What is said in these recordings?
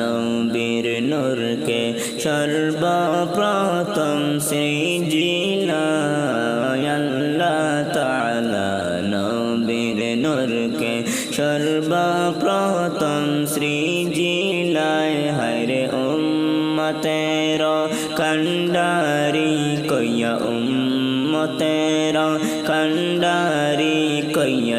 নবীর নূরকে সর্বপ্রথম সৃজিলা আল্লাহ তালা নবীর নূরকে সর্বপ্রথম সৃজিলায়। হরে উম্মতের কন্ডারি কইয়া উম্মতের কন্ডারি কইয়া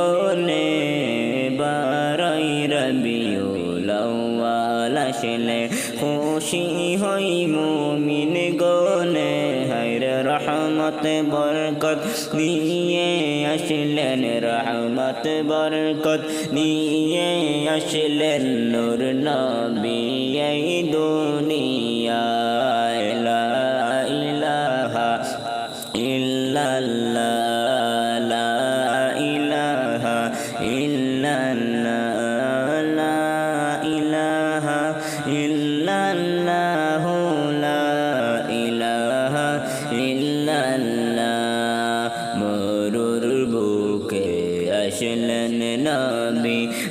গনে বারই রবিউল আউয়াল আসলে খুশি হই মুমিন গনে, হায়র রহমত বরকত নিয়ে আসলেন, রহমত বরকত নিয়ে আসলেন নূর নবী এই দুনিয়ায়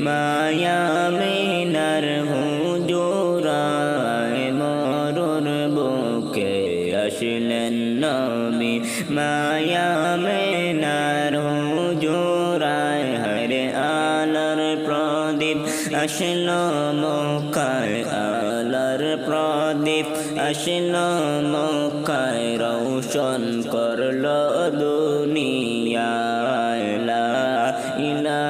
মায়া মিনার হুজুরায় মরুর বুকে আসলেন নবী। মায়া মিনার হুজুরায় হরে আলার প্রদীপ আসলো মকায় আলার প্রদীপ আসলো মকায় রৌশন করল দুনিয়ায় লা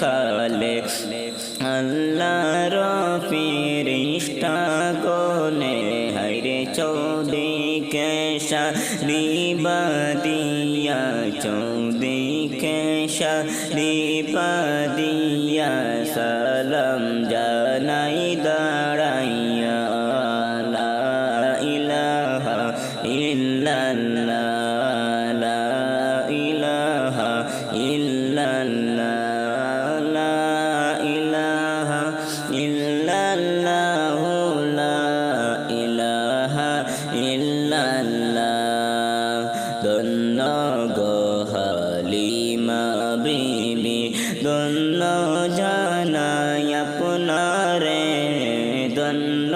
কালে জনমের কালে আল্লাহর ফিরিষ্টা গনে হাইরে চৌদিকে সারিবাদিয়া চৌদিকে সারিবাদিয়া সালাম জানাই দাঁড়াইয়া ইলাহা ইল্লাল্লাহ ইলাহা ইল্লাল্লাহ। ইল্লাল্লাহ দন্ন গো হালিমা বিবি দন্ন জানাই আপনারে দন্ন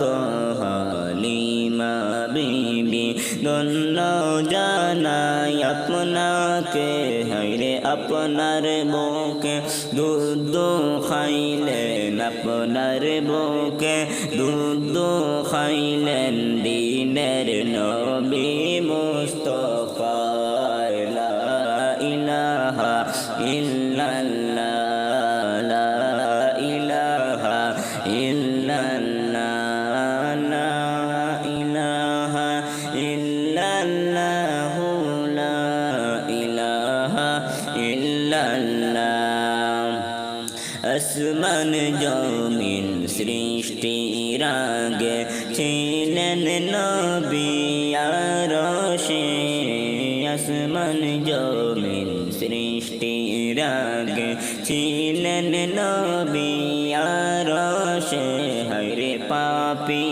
গো হালিমা বিবি দন্ন আপনার বুকে, দুধ খাইলেন আপনার বুকে, দুধ খাইলেন আসমান জমিন সৃষ্টির আগে ছিলেন নবী আরশে আসমান জমিন সৃষ্টির আগে ছিলেন নবী আরশে হরে পাপি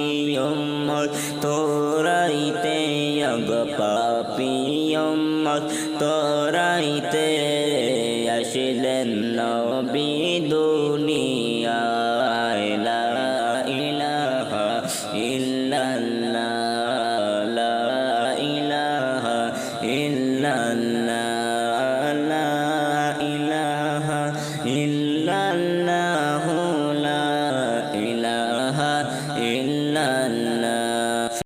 উম্মত, তোরাইতে অগ পাপি উম্মত, তোরাইতে আসলেন নবী দুনিয়ায়